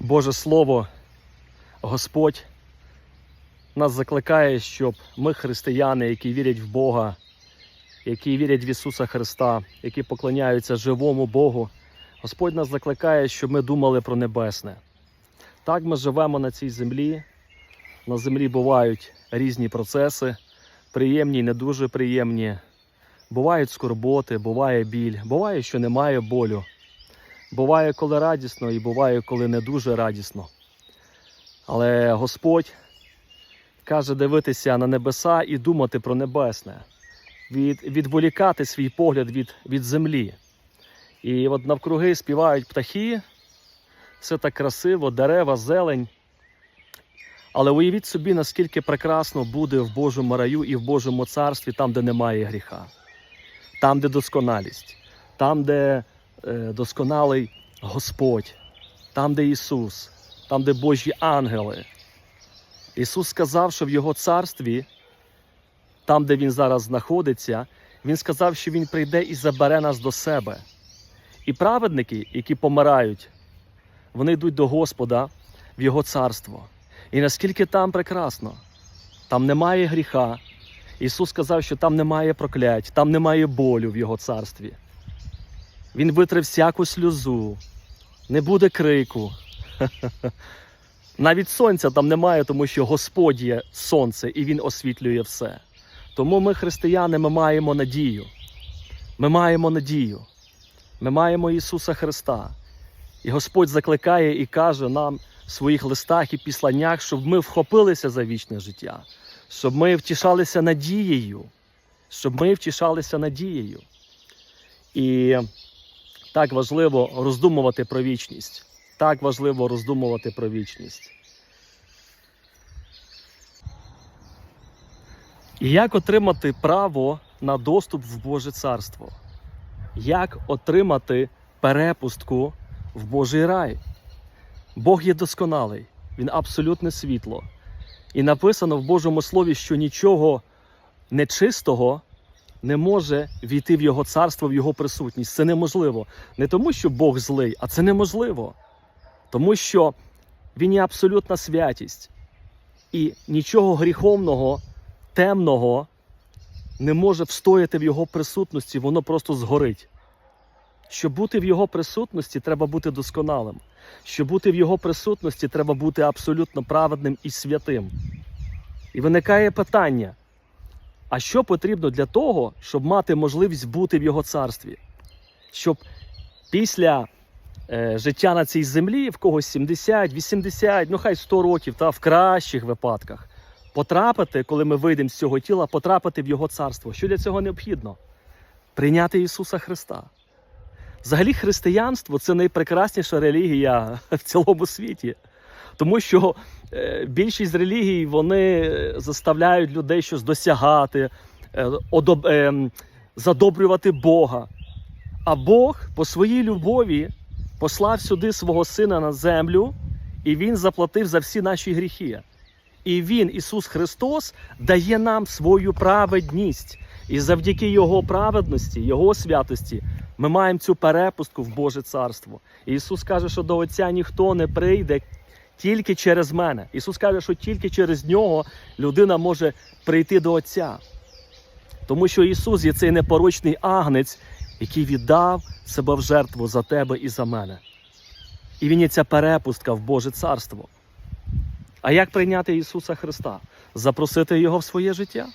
Боже Слово, Господь нас закликає, щоб ми, християни, які вірять в Бога, які вірять в Ісуса Христа, які поклоняються живому Богу, Господь нас закликає, щоб ми думали про небесне. Так ми живемо на цій землі. На землі бувають різні процеси, приємні не дуже приємні. Бувають скорботи, буває біль, буває, що немає болю. Буває, коли радісно, і буває, коли не дуже радісно. Але Господь каже дивитися на небеса і думати про небесне, від, відволікати свій погляд від, від землі. І от навкруги співають птахи, все так красиво, дерева, зелень. Але уявіть собі, наскільки прекрасно буде в Божому раю і в Божому царстві, там, де немає гріха, там, де досконалість, там, де досконалий Господь, там, де Ісус, там, де Божі ангели. Ісус сказав, що в Його царстві, там, де Він зараз знаходиться, Він сказав, що Він прийде і забере нас до себе. І праведники, які помирають, вони йдуть до Господа в Його царство. І наскільки там прекрасно, там немає гріха. Ісус сказав, що там немає проклять, там немає болю в Його царстві. Він витре всяку сльозу, не буде крику. Навіть сонця там немає, тому що Господь є сонце і Він освітлює все. Тому ми, християни, ми маємо надію. Ми маємо надію. Ми маємо Ісуса Христа. І Господь закликає і каже нам в своїх листах і післаннях, щоб ми вхопилися за вічне життя, щоб ми втішалися надією, щоб ми втішалися надією. І так важливо роздумувати про вічність. Так важливо роздумувати про вічність. І як отримати право на доступ в Боже Царство? Як отримати перепустку в Божий рай? Бог є досконалий, Він абсолютне світло. І написано в Божому Слові, що нічого нечистого не може війти в Його царство, в Його присутність. Це неможливо. Не тому, що Бог злий, а це неможливо. Тому що Він є абсолютна святість. І нічого гріховного, темного не може встояти в Його присутності, воно просто згорить. Щоб бути в Його присутності, треба бути досконалим. Щоб бути в Його присутності, треба бути абсолютно праведним і святим. І виникає питання: а що потрібно для того, щоб мати можливість бути в Його царстві? Щоб після е, життя на цій землі, в когось 70, 80, ну хай 100 років, та в кращих випадках, потрапити, коли ми вийдемо з цього тіла, потрапити в Його царство. Що для цього необхідно? Прийняти Ісуса Христа. Взагалі, християнство це найпрекрасніша релігія в цілому світі. Тому що більшість релігій вони заставляють людей щось досягати, е, е, задобрювати Бога. А Бог по своїй любові послав сюди свого Сина на землю, і Він заплатив за всі наші гріхи. І Він, Ісус Христос, дає нам свою праведність. І завдяки Його праведності, Його святості, ми маємо цю перепустку в Боже Царство. І Ісус каже, що до Отця ніхто не прийде тільки через мене. Ісус каже, що тільки через нього людина може прийти до Отця. Тому що Ісус є цей непорочний агнець, який віддав себе в жертву за тебе і за мене. І Він є ця перепустка в Боже Царство. А як прийняти Ісуса Христа? Запросити Його в своє життя?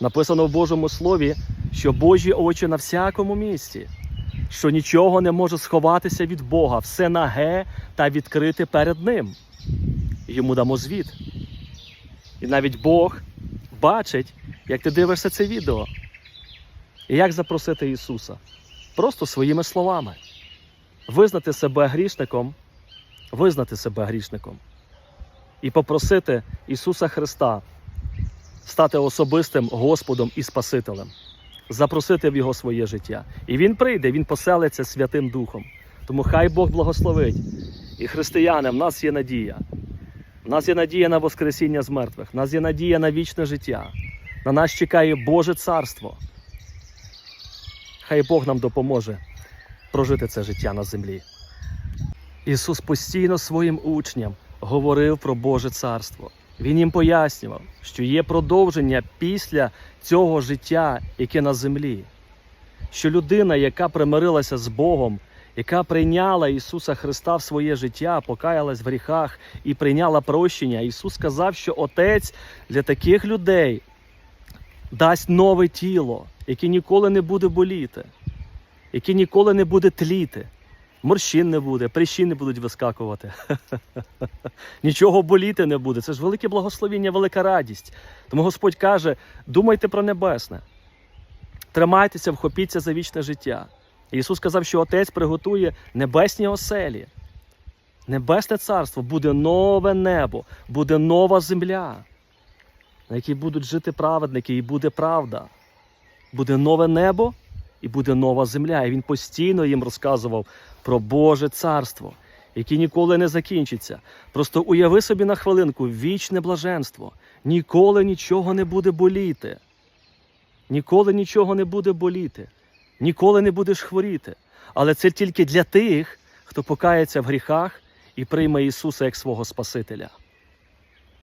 Написано в Божому Слові, що Божі очі на всякому місці, що нічого не може сховатися від Бога, все наге та відкрите перед Ним. Йому дамо звіт. І навіть Бог бачить, як ти дивишся це відео. І як запросити Ісуса? Просто своїми словами. Визнати себе грішником, визнати себе грішником і попросити Ісуса Христа стати особистим Господом і Спасителем, запросити в Його своє життя. І Він прийде, Він поселиться Святим Духом. Тому хай Бог благословить. І християни, в нас є надія. В нас є надія на Воскресіння з мертвих, в нас є надія на вічне життя. На нас чекає Боже Царство. Хай Бог нам допоможе прожити це життя на землі. Ісус постійно своїм учням говорив про Боже царство. Він їм пояснював, що є продовження після цього життя, яке на землі. Що людина, яка примирилася з Богом, яка прийняла Ісуса Христа в своє життя, покаялась в гріхах і прийняла прощення, Ісус сказав, що Отець для таких людей дасть нове тіло, яке ніколи не буде боліти, яке ніколи не буде тліти. Морщин не буде, прищі не будуть вискакувати. Нічого боліти не буде. Це ж велике благословіння, велика радість. Тому Господь каже: думайте про небесне, тримайтеся, вхопіться за вічне життя. Ісус сказав, що Отець приготує небесні оселі. Небесне царство буде нове небо, буде нова земля, на якій будуть жити праведники, і буде правда. Буде нове небо і буде нова земля. І він постійно їм розказував про Боже царство, яке ніколи не закінчиться. Просто уяви собі на хвилинку вічне блаженство. Ніколи нічого не буде боліти. Ніколи нічого не буде боліти. Ніколи не будеш хворіти. Але це тільки для тих, хто покається в гріхах і прийме Ісуса як свого Спасителя.